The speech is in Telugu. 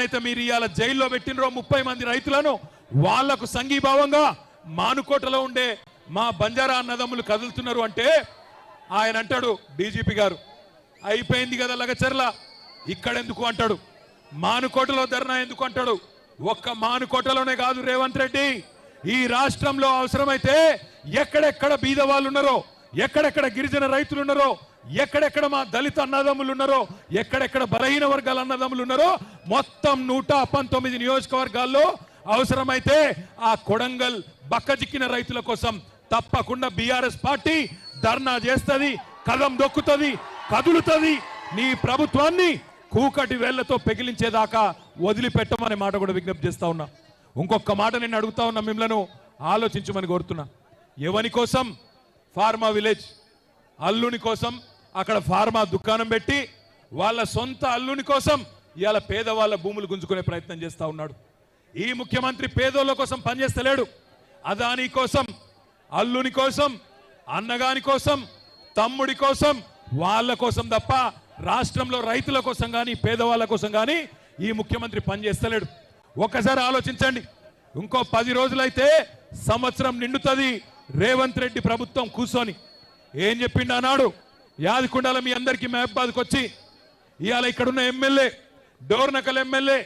అయితే మీరు ఇవాళ జైల్లో పెట్టినరో ముప్పై మంది రైతులను వాళ్ళకు సంఘీభావంగా మానుకోటలో ఉండే మా బంజారా అన్నదమ్ములు కదులుతున్నారు అంటే ఆయన అంటాడు డీజీపీ గారు అయిపోయింది కదా లగచర్ల ఇక్కడెందుకు అంటాడు? మానుకోటలో ధర్నా ఎందుకు అంటాడు? ఒక్క మానుకోటలోనే కాదు రేవంత్ రెడ్డి ఈ రాష్ట్రంలో అవసరమైతే ఎక్కడెక్కడ బీద వాళ్ళు ఉన్నారో ఎక్కడెక్కడ గిరిజన రైతులు ఉన్నారో ఎక్కడెక్కడ మా దళిత అన్నదమ్ములు ఉన్నారో ఎక్కడెక్కడ బలహీన వర్గాల అన్నదమ్ములు ఉన్నారో మొత్తం నూట పంతొమ్మిది నియోజకవర్గాల్లో అవసరమైతే ఆ కొడంగల్ బక్కజిక్కిన రైతుల కోసం తప్పకుండా బీఆర్ఎస్ పార్టీ ధర్నా చేస్తుంది కదం దొక్కుతుంది కదులుతుంది. నీ ప్రభుత్వాన్ని కూకటి వేళ్ళతో పెగిలించేదాకా వదిలిపెట్టమనే మాట కూడా విజ్ఞప్తి చేస్తా ఉన్నా. ఇంకొక మాట నేను అడుగుతా ఉన్నా మిమ్మల్ని ఆలోచించమని కోరుతున్నా. ఎవని కోసం? Pharma village. అల్లుని కోసం అక్కడ ఫార్మా దుకాణం పెట్టి వాళ్ళ సొంత అల్లుని కోసం ఇవాళ పేదవాళ్ళ భూములు గుంజుకునే ప్రయత్నం చేస్తూ ఉన్నాడు. ఈ ముఖ్యమంత్రి పేదోళ్ళ కోసం పనిచేస్తలేడు. అదాని కోసం అల్లుని కోసం అన్నగాని కోసం తమ్ముడి కోసం వాళ్ళ కోసం తప్ప రాష్ట్రంలో రైతుల కోసం కానీ పేదవాళ్ళ కోసం కానీ ఈ ముఖ్యమంత్రి పనిచేస్తలేడు. ఒక్కసారి ఆలోచించండి. ఇంకో పది రోజులైతే సంవత్సరం నిండుతుంది రేవంత్ రెడ్డి ప్రభుత్వం కూర్చొని ఏం చెప్పిండు అన్నాడు యాదకుండాల మీ అందరికీ మహబాద్కి వచ్చి ఇవాళ ఇక్కడున్న ఎమ్మెల్యే డోర్నకల్ ఎమ్మెల్యే